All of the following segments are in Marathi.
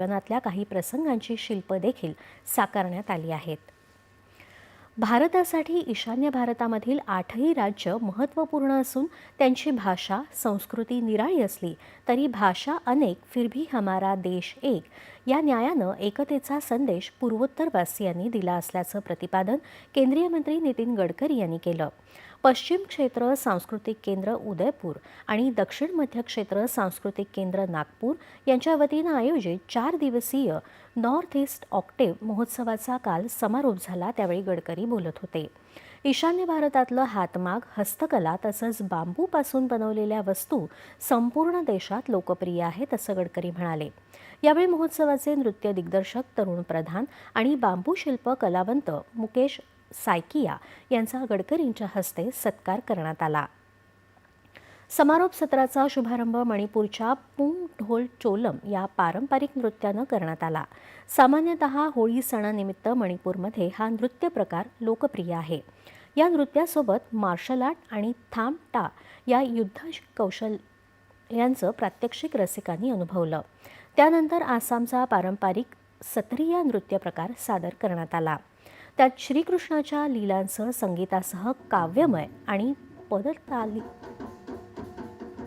जीवनातल्या काही प्रसंगांची शिल्प देखील साकारण्यात आली आहेत. भारतासाठी ईशान्य भारतामधील आठही राज्य महत्त्वपूर्ण असून त्यांची भाषा संस्कृती निराळी असली तरी भाषा अनेक फिर भी हमारा देश एक या न्यायानं एकतेचा संदेश पूर्वोत्तरवासियांनी दिला असल्याचं प्रतिपादन केंद्रीय मंत्री नितीन गडकरी यांनी केलं. पश्चिम क्षेत्र सांस्कृतिक केंद्र उदयपूर आणि दक्षिण मध्य क्षेत्र सांस्कृतिक केंद्र नागपूर यांच्या वतीनं आयोजित चार दिवसीय नॉर्थ ईस्ट ऑक्टेव्ह महोत्सवाचा काल समारोप झाला त्यावेळी गडकरी बोलत होते. ईशान्य भारतातलं हातमाग हस्तकला तसंच बांबूपासून बनवलेल्या वस्तू संपूर्ण देशात लोकप्रिय आहेत असं गडकरी म्हणाले. यावेळी महोत्सवाचे नृत्य दिग्दर्शक तरुण प्रधान आणि बांबू शिल्प कलावंत मुकेश सायकिया यांचा गडकरींच्या हस्ते सत्कार करण्यात आला. समारोप सत्राचा शुभारंभ मणिपूरच्या पुंग ढोल चोलम या पारंपरिक नृत्यानं करण्यात आला. सामान्यतः होळी सणानिमित्त मणिपूरमध्ये हा नृत्य प्रकार लोकप्रिय आहे. या नृत्यासोबत मार्शल आर्ट आणि थाम टा या युद्ध कौशल्यांचं प्रात्यक्षिक रसिकांनी अनुभवलं. त्यानंतर आसामचा पारंपरिक सत्रिया नृत्य प्रकार सादर करण्यात आला. त्यात श्रीकृष्णाच्या लीलांसह संगीतासह काव्यमय आणि पदताली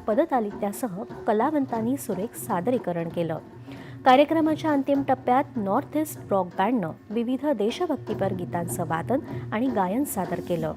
पदतालित्यासह कलावंतांनी सुरेख सादरीकरण केलं. कार्यक्रमाच्या अंतिम टप्प्यात नॉर्थ ईस्ट रॉक बँडनं विविध देशभक्तीपर गीतांचं वादन आणि गायन सादर केलं.